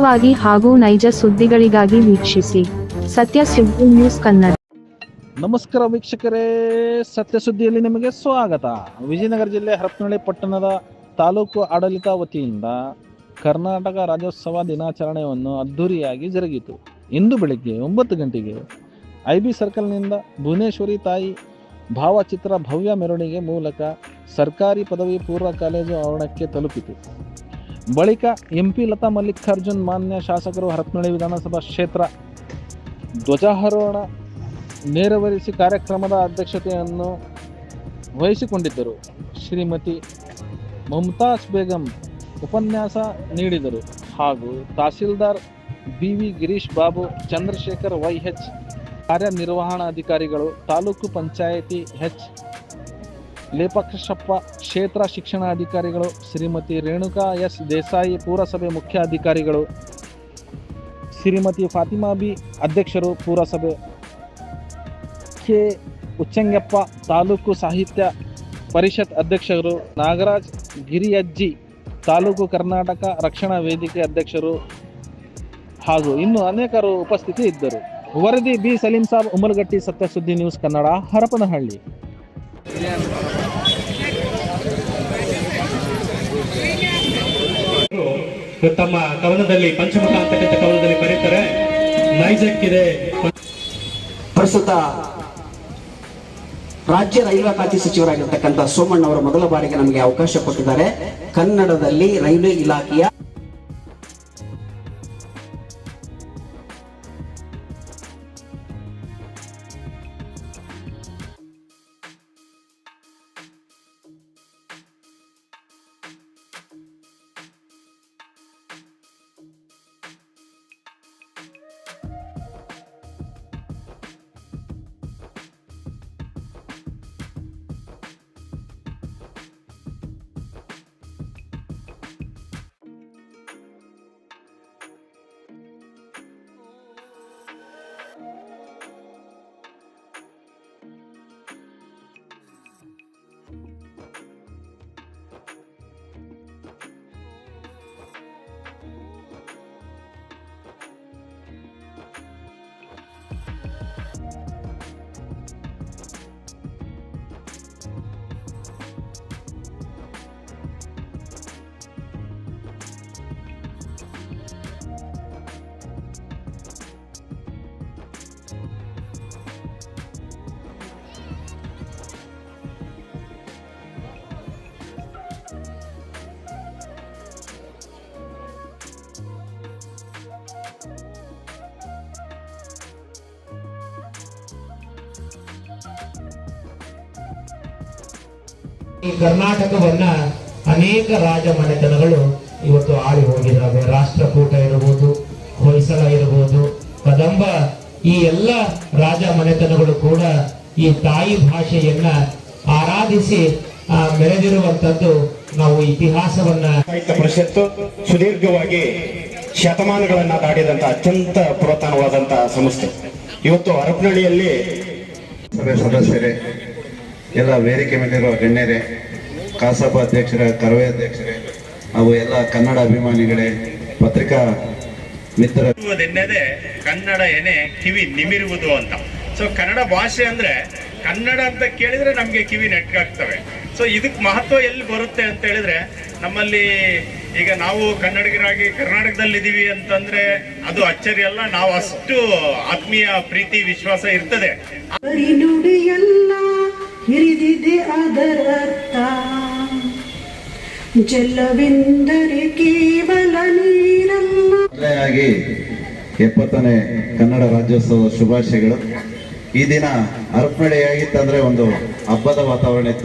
ವಾಗಿ ಹಾಗೂ ನೈಜ ಸುದ್ದಿಗಳಿಗಾಗಿ ವೀಕ್ಷಿಸಿ. ಸತ್ಯ ಸುದ್ದಿ ನ್ಯೂಸ್ ಕನ್ನಡ. ನಮಸ್ಕಾರ ವೀಕ್ಷಕರೇ, ಸತ್ಯ ಸುದ್ದಿಯಲ್ಲಿ ನಿಮಗೆ ಸ್ವಾಗತ. ವಿಜಯನಗರ ಜಿಲ್ಲೆ ಹರಪನಹಳ್ಳಿ ಪಟ್ಟಣದ ತಾಲೂಕು ಆಡಳಿತ ವತಿಯಿಂದ ಕರ್ನಾಟಕ ರಾಜ್ಯೋತ್ಸವ ದಿನಾಚರಣೆಯನ್ನು ಅದ್ಧೂರಿಯಾಗಿ ಜರುಗಿತು. ಇಂದು ಬೆಳಿಗ್ಗೆ ಒಂಬತ್ತು ಗಂಟೆಗೆ ಐ ಬಿ ಸರ್ಕಲ್ನಿಂದ ಭುವನೇಶ್ವರಿ ತಾಯಿ ಭಾವಚಿತ್ರ ಭವ್ಯ ಮೆರವಣಿಗೆ ಮೂಲಕ ಸರ್ಕಾರಿ ಪದವಿ ಪೂರ್ವ ಕಾಲೇಜು ಆವರಣಕ್ಕೆ ತಲುಪಿತು. ಬಳಿಕ ಎಂ ಪಿ ಲತಾ ಮಲ್ಲಿಕಾರ್ಜುನ್ ಮಾನ್ಯ ಶಾಸಕರು ಹರತ್ನಳ್ಳಿ ವಿಧಾನಸಭಾ ಕ್ಷೇತ್ರ ಧ್ವಜಾರೋಹಣ ನೆರವೇರಿಸಿ ಕಾರ್ಯಕ್ರಮದ ಅಧ್ಯಕ್ಷತೆಯನ್ನು ವಹಿಸಿಕೊಂಡಿದ್ದರು. ಶ್ರೀಮತಿ ಮುಮ್ತಾಜ್ ಬೇಗಂ ಉಪನ್ಯಾಸ ನೀಡಿದರು. ಹಾಗೂ tahsildar B V Girish Babu, Chandrashekar Y H ಕಾರ್ಯನಿರ್ವಹಣಾಧಿಕಾರಿಗಳು, taluk panchayat H Lepakrishnappa ಕ್ಷೇತ್ರ ಶಿಕ್ಷಣಾಧಿಕಾರಿಗಳು ಶ್ರೀಮತಿ ರೇಣುಕಾ ಎಸ್ ದೇಸಾಯಿ ಪುರಸಭೆ ಮುಖ್ಯ ಅಧಿಕಾರಿಗಳು ಶ್ರೀಮತಿ ಫಾತಿಮಾ ಬಿ ಅಧ್ಯಕ್ಷರು ಪುರಸಭೆ ಕೆ ಉಚ್ಚಂಗಪ್ಪ ತಾಲೂಕು ಸಾಹಿತ್ಯ ಪರಿಷತ್ ಅಧ್ಯಕ್ಷರು ನಾಗರಾಜ್ ಗಿರಿಯಜ್ಜಿ ತಾಲೂಕು ಕರ್ನಾಟಕ ರಕ್ಷಣಾ ವೇದಿಕೆ ಅಧ್ಯಕ್ಷರು ಹಾಗೂ ಇನ್ನು ಅನೇಕರು ಉಪಸ್ಥಿತಿ ಇದ್ದರು. ವರದಿ ಬಿ ಸಲೀಂ ಸಾಬ್ ಉಮರ್ಗಟ್ಟಿ ಸತ್ಯಸುದ್ದಿ ನ್ಯೂಸ್ ಕನ್ನಡ, ಹರಪನಹಳ್ಳಿ. ತಮ್ಮ ಕವನದಲ್ಲಿ ಪಂಚಮುಖ ಅಂತಕ್ಕಂಥ ಕವನದಲ್ಲಿ ಬರೀತಾರೆ, ನೈಜಕ್ಕಿದೆ. ಪ್ರಸ್ತುತ ರಾಜ್ಯ ರೈಲ್ವೆ ಖಾತೆ ಸಚಿವರಾಗಿರ್ತಕ್ಕಂಥ ಸೋಮಣ್ಣ ಅವರು ಮೊದಲ ಬಾರಿಗೆ ನಮಗೆ ಅವಕಾಶ ಕೊಟ್ಟಿದ್ದಾರೆ. ಕನ್ನಡದಲ್ಲಿ ರೈಲ್ವೆ ಇಲಾಖೆಯ ಈ ಕರ್ನಾಟಕವನ್ನ ಅನೇಕ ರಾಜ ಮನೆತನಗಳು ಇವತ್ತು ಆಳಿ ಹೋಗಿದ್ದಾವೆ. ರಾಷ್ಟ್ರಕೂಟ ಇರಬಹುದು ಹೊಯ್ಸಳ ಇರಬಹುದು ಕದಂಬ ಈ ಎಲ್ಲ ರಾಜ ಮನೆತನಗಳು ಕೂಡ ಈ ತಾಯಿ ಭಾಷೆಯನ್ನ ಆರಾಧಿಸಿ ಆ, ಮೆರೆದಿರುವಂತದ್ದು ನಾವು ಇತಿಹಾಸವನ್ನ ಸಾಹಿತ್ಯ ಪರಿಷತ್ತು ಸುದೀರ್ಘವಾಗಿ ಶತಮಾನಗಳನ್ನ ದಾಟಿದಂತ ಅತ್ಯಂತ ಪುರಾತನವಾದಂತಹ ಸಂಸ್ಥೆ. ಇವತ್ತು ಹರಪನಹಳ್ಳಿಯಲ್ಲಿ ಸಭೆ ಸದಸ್ಯರೇ ಎಲ್ಲ ವೇದಿಕೆ ಮೇಲಿರುವ ಗಣ್ಯರೇ ಕಸಾಪ ಅಧ್ಯಕ್ಷರ ಕರವೇ ಅಧ್ಯಕ್ಷರೇ ಹಾಗೂ ಎಲ್ಲ ಕನ್ನಡ ಅಭಿಮಾನಿಗಳೇ ಪತ್ರಿಕಾ ಮಿತ್ರ ಕನ್ನಡ ಏನೇ ಕಿವಿ ನಿಮಿರುವುದು ಅಂತ. ಸೊ ಕನ್ನಡ ಭಾಷೆ ಅಂದ್ರೆ ಕನ್ನಡ ಅಂತ ಕೇಳಿದ್ರೆ ನಮ್ಗೆ ಕಿವಿ ನೆಟ್ಕಾಗ್ತವೆ ಸೊ ಇದಕ್ ಮಹತ್ವ ಎಲ್ಲಿ ಬರುತ್ತೆ ಅಂತ ಹೇಳಿದ್ರೆ ನಮ್ಮಲ್ಲಿ ಈಗ ನಾವು ಕನ್ನಡಿಗರಾಗಿ ಕರ್ನಾಟಕದಲ್ಲಿ ಇದೀವಿ ಅಂತಂದ್ರೆ ಅದು ಅಚ್ಚರಿ ಅಲ್ಲ ನಾವು ಅಷ್ಟು ಆತ್ಮೀಯ ಪ್ರೀತಿ ವಿಶ್ವಾಸ ಇರ್ತದೆ. ಅದರರ್ಥ ಜಲವೆಂದರೆ ಕೇವಲ ನೀರಲ್ಲ. ಎಪ್ಪತ್ತನೇ ಕನ್ನಡ ರಾಜ್ಯೋತ್ಸವ ಶುಭಾಶಯಗಳು. ಈ ದಿನ ಅರ್ಪಣೆಯಾಗಿತ್ತಂದ್ರೆ ಒಂದು ಹಬ್ಬದ ವಾತಾವರಣ ಇತ್ತು.